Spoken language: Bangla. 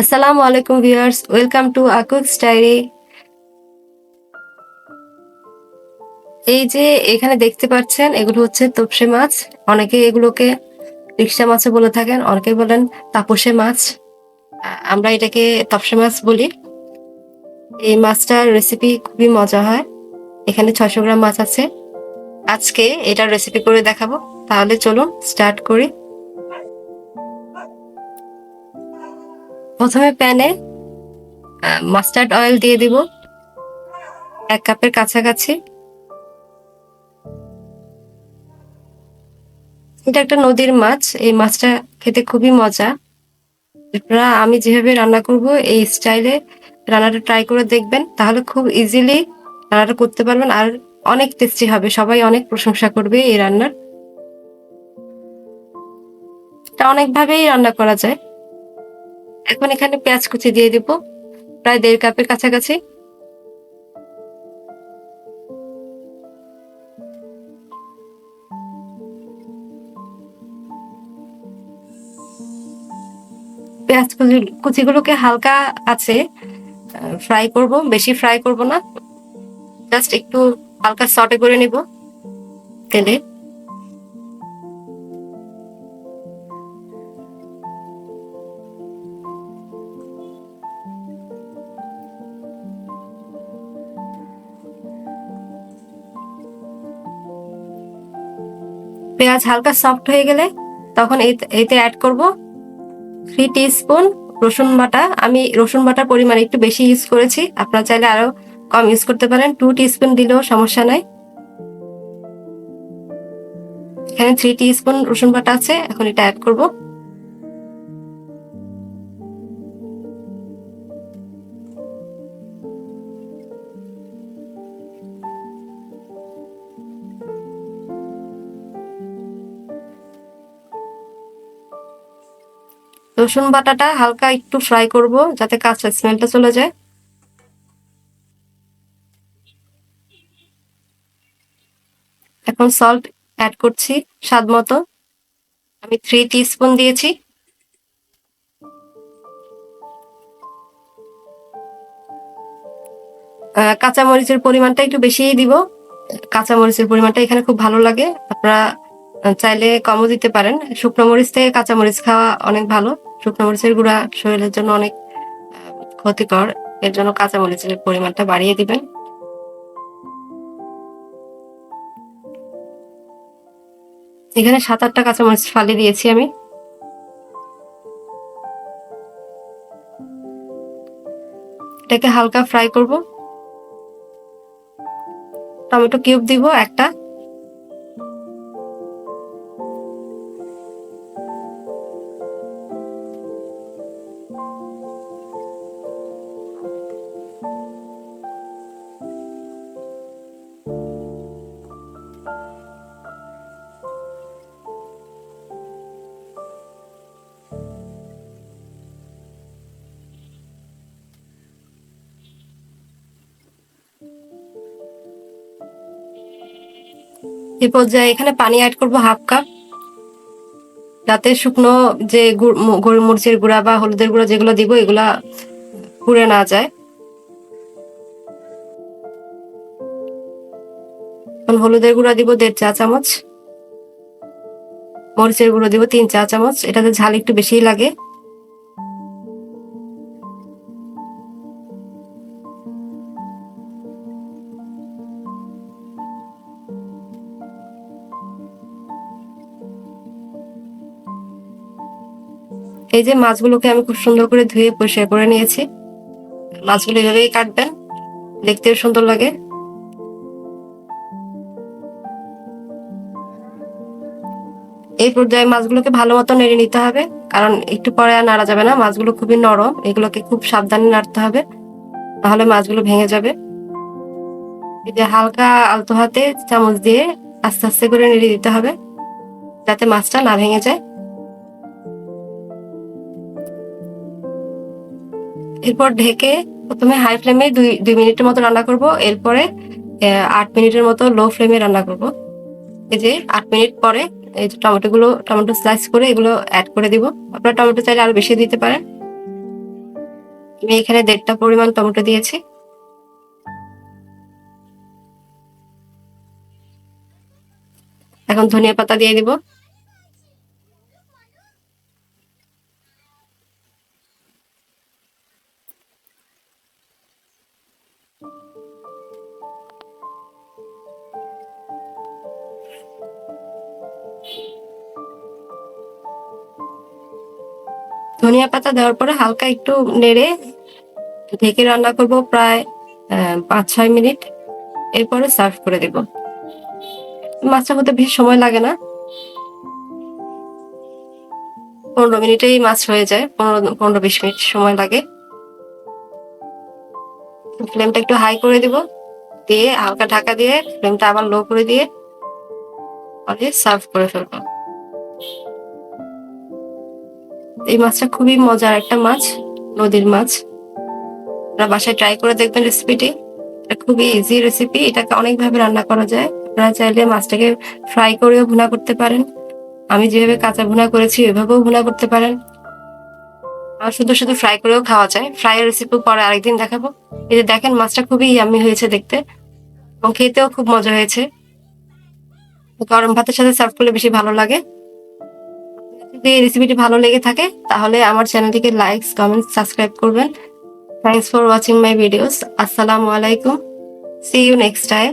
আসসালামু আলাইকুম ভিউয়ার্স, ওয়েলকাম টু আকুক স্টাইরি। এই যে এখানে দেখতে পাচ্ছেন, এগুলো হচ্ছে তোপসে মাছ। অনেকে এগুলোকে রিক্সা মাছও বলে থাকেন অনেকে বলেন তাপসে মাছ। আমরা এটাকে তপসে মাছ বলি। এই মাছটার রেসিপি খুবই মজা হয়। এখানে ছয়শো গ্রাম মাছ আছে। আজকে এটার রেসিপি করে দেখাবো। তাহলে চলুন স্টার্ট করি। প্রথমে প্যানে মাস্টার্ড অয়েল দিয়ে দিব। এক কাপের কাছাকাছি। এটা একটা নদীর মাছ, এই মাছটা খেতে খুবই মজা। আপনারা আমি যেভাবে রান্না করব, এই স্টাইলে রান্নাটা ট্রাই করে দেখবেন, তাহলে খুব ইজিলি রান্নাটা করতে পারবেন আর অনেক টেস্টি হবে। সবাই অনেক প্রশংসা করবে এই রান্নার। অনেকভাবেই রান্না করা যায়। এখন এখানে পেঁয়াজ কুচি দিয়ে দিব। প্রায় দেড় কাপের কাছাকাছি। পেঁয়াজ কুচি, কুচিগুলোকে হালকা আছে ফ্রাই করব, বেশি ফ্রাই করব না। জাস্ট একটু হালকা সটে করে নিব তেলে। পেঁয়াজ হালকা সফট হয়ে গেলে তখন এতে অ্যাড করব থ্রি স্পুন রসুন বাটা। আমি রসুন বাটার পরিমাণ একটু বেশি ইউজ করেছি। আপনারা চাইলে আরও কম ইউজ করতে পারেন। টু স্পুন দিলেও সমস্যা নাই। এখানে থ্রি স্পুন রসুন বাটা আছে। এখন এটা অ্যাড করব। রসুন বাটাটা হালকা একটু ফ্রাই করব যাতে কাঁচা স্মেলটা চলে যায়। এখন সল্ট অ্যাড করছি স্বাদ মতো। আমি থ্রি টি স্পুন দিয়েছি কাঁচামরিচের পরিমাণটা একটু বেশিই দিব। কাঁচামরিচের পরিমাণটা এখানে খুব ভালো লাগে। আপনারা চাইলে কমও দিতে পারেন। শুকনো মরিচ থেকে কাঁচামরিচ খাওয়া অনেক ভালো। শুকনো মরিচের গুঁড়া শরীরের জন্য অনেক ক্ষতিকর। এর জন্য কাঁচামরিচের পরিমাণটা বাড়িয়ে দিবেন। এখানে সাত আটটা কাঁচামরিচ ফালি দিয়েছি আমি। এটাকে হালকা ফ্রাই করব। টমেটো কিউব দিব একটা। এই পর্যায়ে এখানে পানি অ্যাড করব হাফ কাপ যাতে শুকনো যে গুড়- মরিচের গুঁড়া বা হলুদের গুঁড়া যেগুলো দিব, এগুলা পুড়ে না যায়। হলুদের গুঁড়া দিব দেড় চা চামচ। মরিচের গুঁড়ো দিব তিন চা চামচ। এটাতে ঝাল একটু বেশিই লাগে। এই যে মাছগুলোকে আমি খুব সুন্দর করে ধুয়ে পরিষ্কার করে নিয়েছি। মাছগুলো এভাবেই কাটবেন, দেখতেও সুন্দর লাগে। এই পর্যায়ে মাছগুলোকে ভালো মতো নেড়ে নিতে হবে, কারণ একটু পরে আর নাড়া যাবে না। মাছগুলো খুবই নরম, এগুলোকে খুব সাবধানে নাড়তে হবে, তাহলে মাছগুলো ভেঙে যাবে। এই যে হালকা আলতো হাতে চামচ দিয়ে আস্তে আস্তে করে নেড়ে দিতে হবে, যাতে মাছটা না ভেঙে যায়। এরপর ঢেকে প্রথমে হাই ফ্লেমে দুই দুই মিনিটের মতো রান্না করব। এরপরে আট মিনিটের মতো লো ফ্লেমে রান্না করব। এই যে আট মিনিট পরে এই যে টমেটো গুলো টমেটো স্লাইস করে এগুলো অ্যাড করে দিব। আপনারা টমেটো চাইলে আরও বেশি দিতে পারেন। আমি এখানে দেড়টা পরিমাণ টমেটো দিয়েছি। এখন ধনিয়া পাতা দিয়ে দিব। ধনিয়া পাতা দেওয়ার পরে হালকা একটু নেড়ে ঢেকে রান্না করব প্রায় পাঁচ ছয় মিনিট। এরপরে সার্ভ করে দেব। মাছটা হতে বেশি সময় লাগে না। পনেরো মিনিটেই মাছ হয়ে যায়, পনেরো পনেরো বিশ মিনিট সময় লাগে। ফ্লেমটা একটু হাই করে দিব, দিয়ে হালকা ঢাকা দিয়ে ফ্লেমটা আবার লো করে দিয়ে সার্ভ করে ফেলব। এই মাছটা খুবই মজার একটা মাছ, নদীর মাছ। আপনারা বাসায় ট্রাই করে দেখবেন রেসিপিটি এটা খুবই ইজি রেসিপি এটাকে অনেকভাবে রান্না করা যায়। আপনারা চাইলে মাছটাকে ফ্রাই করেও ভুনা করতে পারেন। আমি যেভাবে কাঁচা ভুনা করেছি, ওইভাবেও ভুনা করতে পারেন। আর শুধু শুধু ফ্রাই করেও খাওয়া যায়। ফ্রাই রেসিপি পরে আরেকদিন দেখাবো। এই যে দেখেন, মাছটা খুবই ইয়ামি হয়েছে দেখতে। এবং খেতেও খুব মজা হয়েছে। গরম ভাতের সাথে সার্ভ করলে বেশি ভালো লাগে। যদি এই রেসিপিটি ভালো লেগে থাকে, তাহলে আমার চ্যানেলটিকে লাইক কমেন্ট সাবস্ক্রাইব করবেন। Thanks for watching my videos আসসালামু আলাইকুম সি ইউ নেক্সট টাইম